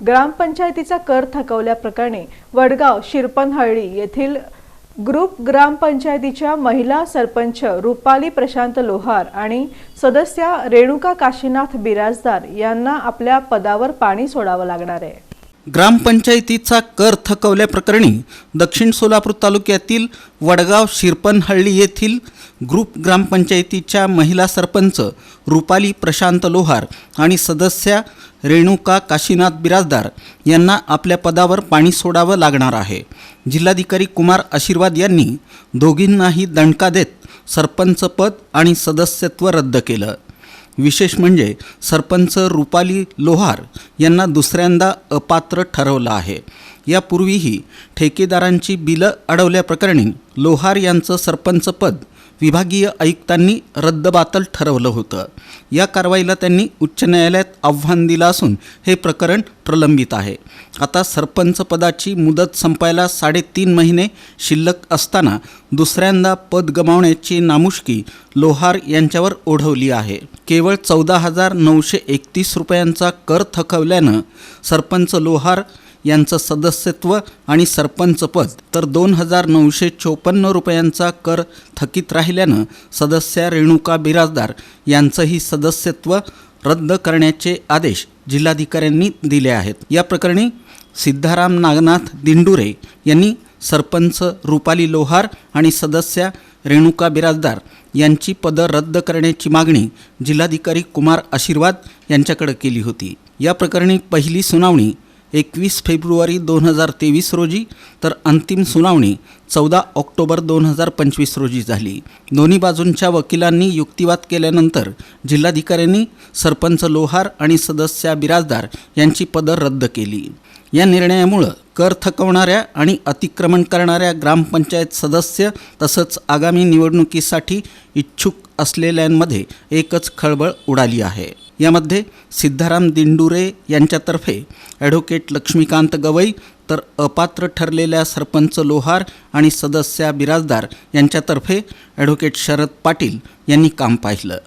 ग्रामपंचायतीचा कर थकवल्याप्रकरणी वडगाव शिरपणहळ्ळी येथील ग्रुप ग्रामपंचायतीच्या महिला सरपंच रुपाली प्रशांत लोहार आणि सदस्या रेणुका काशीनाथ बिराजदार यांना आपल्या पदावर पाणी सोडावं लागणार आहे. ग्रामपंचायतीचा कर थकवल्याप्रकरणी दक्षिण सोलापूर तालुक्यातील वडगाव शिरपनहळ्ळी येथील ग्रुप ग्रामपंचायतीच्या महिला सरपंच रुपाली प्रशांत लोहार आणि सदस्या रेणुका काशीनाथ बिराजदार यांना आपल्या पदावर पाणी सोडावं लागणार आहे. जिल्हाधिकारी कुमार आशीर्वाद यांनी दोघींनाही दणका देत सरपंच पद आणि सदस्यत्व रद्द केलं. विशेष म्हणजे सरपंच रुपाली लोहार यांना दुसऱ्यांदा अपात्र ठरवलं आहे. यापूर्वीही ठेकेदारांची बिलं अडवल्याप्रकरणी लोहार यांचं सरपंचपद विभागीय आयुक्तांनी रद्दबातल ठरवलं होतं. या कारवाईला त्यांनी उच्च न्यायालयात आव्हान दिलं असून हे प्रकरण प्रलंबित आहे. आता सरपंच पदाची मुदत संपायला साडेतीन महिने शिल्लक असताना दुसऱ्यांदा पद गमावण्याची नामुष्की लोहार यांच्यावर ओढवली आहे. केवळ चौदा हजार नऊशे एकतीस रुपयांचा कर थकवल्यानं सरपंच लोहार यांचं सदस्यत्व आणि सरपंचपद तर दोन हजार नऊशे चोपन्न रुपयांचा कर थकीत राहिल्यानं सदस्या रेणुका बिराजदार यांचंही सदस्यत्व रद्द करण्याचे आदेश जिल्हाधिकाऱ्यांनी दिले आहेत. या प्रकरणी सिद्धाराम नागनाथ दिंडुरे यांनी सरपंच रुपाली लोहार आणि सदस्या रेणुका बिराजदार यांची पदं रद्द करण्याची मागणी जिल्हाधिकारी कुमार आशीर्वाद यांच्याकडे केली होती. या प्रकरणी पहिली सुनावणी एकवीस फेब्रुवारी दोन हजार तेवीस रोजी तर अंतिम सुनावणी चौदा ऑक्टोबर दोन हजार पंचवीस रोजी झाली. दोन्ही बाजूंच्या वकिलांनी युक्तिवाद केल्यानंतर जिल्हाधिकाऱ्यांनी सरपंच लोहार आणि सदस्या बिराजदार यांची पदं रद्द केली. या निर्णयामुळं कर थकवणाऱ्या आणि अतिक्रमण करणाऱ्या ग्रामपंचायत सदस्य तसंच आगामी निवडणुकीसाठी इच्छुक असलेल्यांमध्ये एकच खळबळ उडाली आहे. यामध्ये सिद्धाराम दिंडुरे यांच्यातर्फे ॲडव्होकेट लक्ष्मीकांत गवई तर अपात्र ठरलेल्या सरपंच लोहार आणि सदस्या बिराजदार यांच्यातर्फे ॲडव्होकेट शरद पाटील यांनी काम पाहिलं.